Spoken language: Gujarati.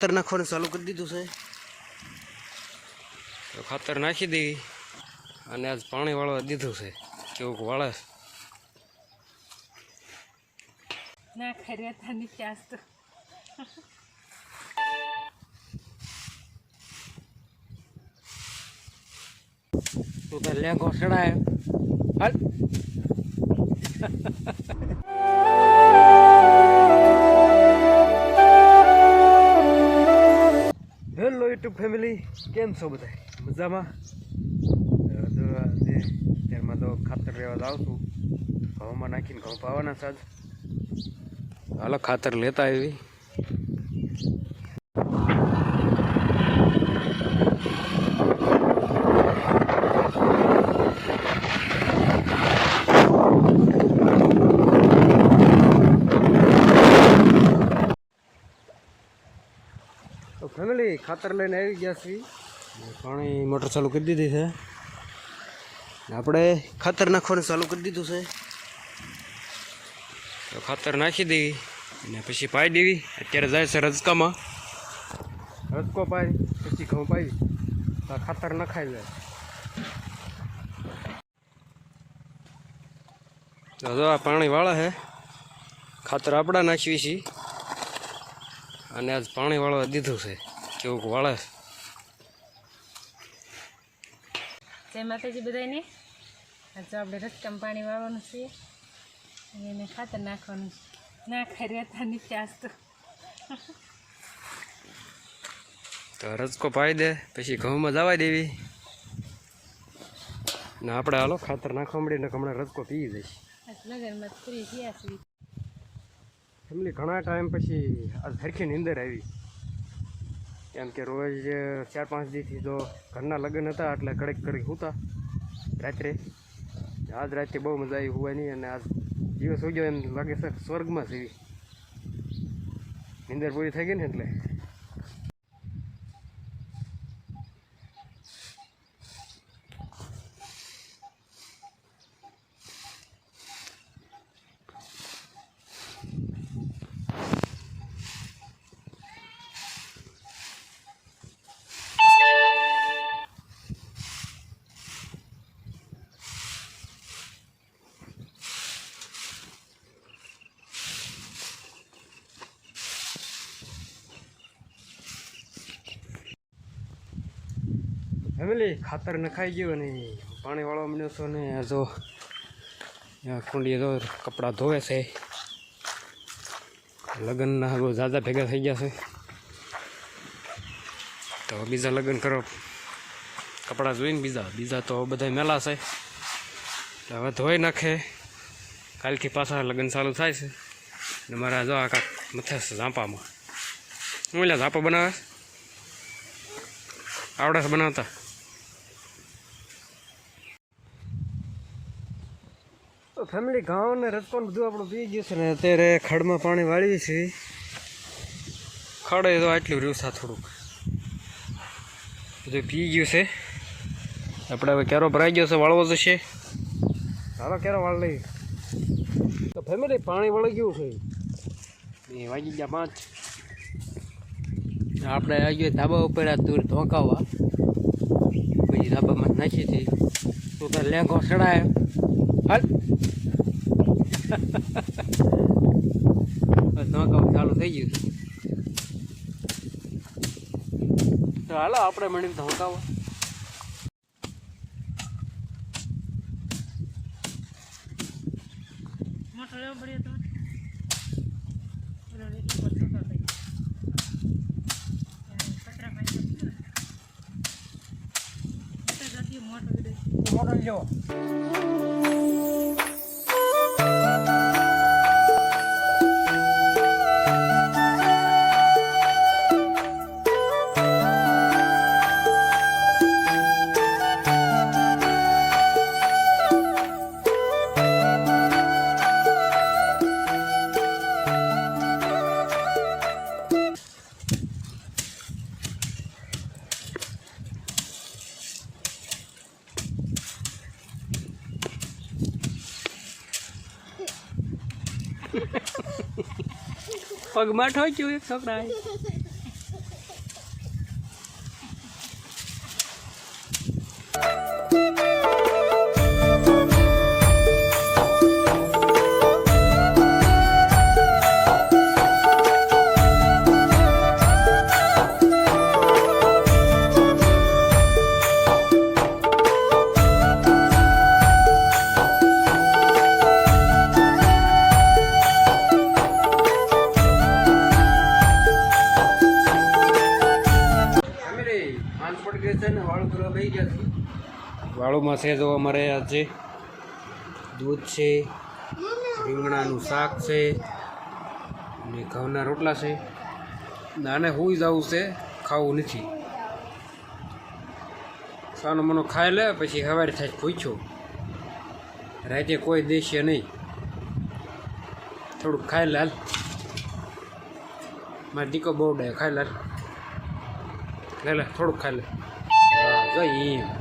ખાતર નાખવાનું ચાલુ કરી દીધું છે. તો ખાતર નાખી દેવી અને આજ પાણી વાળવા દીધું છે. કેવું વાળે. ના ખર્યા આજ તો. તું તો લેંગો ચડાય. હાલ. ફેમિલી કેમ છો બધા મજામાં? ત્યારમાં તો ખાતર લેવા જ આવતું ઘઉંમાં નાખીને ઘઉં પાવાના સાજ હાલો, ખાતર લેતા આવી. ફેમિલી ખાતર લઈને આવી ગયા છીએ. પાણી મોટર ચાલુ કરી દીધી છે. આપણે ખાતર નાખવાનું ચાલુ કરી દીધું છે. તો ખાતર નાખી દેવી અને પછી પાઈ દેવી. અત્યારે જાય છે રજકામાં. રજકો પાઈ પછી ઘઉં પાઈ. તો આ ખાતર નખાઈ જાય. તો આ પાણી વાળા છે. ખાતર આપણા નાખીએ છીએ. અને આજ પાણી વાળવા દીધું છે. કેવું વાળે. જય માતાજી બધાને આજે આપણે રસકામ પાણી વાળવાનું છે. અને એને ખાતર નાખવાનું. ના ખર્યા તા નીચે આજ તો. રજકો પાઈ દે પછી ઘઉંમાં જવા દેવી. ને આપણે હાલો ખાતર નાખવા મળીને હમણાં રજકો પી જઈશ. ફેમિલી ઘણા ટાઈમ પછી આ હરખી નીંદર આવી. કેમ કે રોજ ચાર પાંચ દીથી તો ઘરના લગ્ન હતા, એટલે કડક કરી સૂતા રાત્રે, આજ રાત્રે બહુ મજા આવી હોવાની અને આજ દિવસ ઉગ્યો એમ લાગે છે સ્વર્ગમાં સીવી નીંદર પૂરી થઈ ગઈ ને એટલે? ફેમિલી, ખાતર નખાઈ ગયું અને પાણી વાળવા મળ્યો છો ને જો કુંડીએ જો કપડાં ધોવે છે. લગ્નના બહુ ઝાઝા ભેગા થઈ ગયા છે. તો બીજા લગ્ન કરો. કપડાં જોઈને બીજા બીજા તો બધા મેલા છે. હવે ધોઈ નાખે. કાલથી પાછા લગ્ન ચાલુ થાય છે. ને મારા જો આ કાંક મથે છે ઝાંપામાં. હું એટલે ઝાંપા બનાવે? આવડે છે બનાવતા? ફેમિલી ઘઉં ને રસકોન બધું આપણું પી ગયું છે ને અત્યારે ખડમાં પાણી વાળીએ છીએ. ખડ તો આટલું રહ્યું છે થોડુંક. બધું પી ગયું છે. આપણે હવે ક્યારો ભરાઈ ગયો છે વાળવો જશે. હાલો ક્યારો વાળ લઈ તો ફેમિલી પાણી વળી ગયું છે. એ વાગી ગયા પાંચ. આપણે આવી ગયો ધાબા ઉપર આ દૂર ધોકાવવા. પછી ધાબામાં નાખી હતી તું લેંગો ચડાય હાલ. ધોકાવ ચાલુ થઈ ગયું. તો હાલો આપણે મળીને ધોકાવા મોટો લેવો. પગમાં ઠોક્યું એક છોકરાએ. વાળુમાં છે જો અમારે આજે દૂધ છે, રીંગણાનું શાક છે અને ઘઉંના રોટલા છે. નાને હુઈ જવું છે, ખાવું નથી. સાનો મનો ખાઈ લે, પછી સવારે થાય પૂછ્યો રાતે કોઈ દેશે નહીં. થોડુંક ખાઈ લાલ મારી દીકો બહુ ડે, ખાઈ લાલ લે લે, થોડુંક ખાઈ લે. જઈ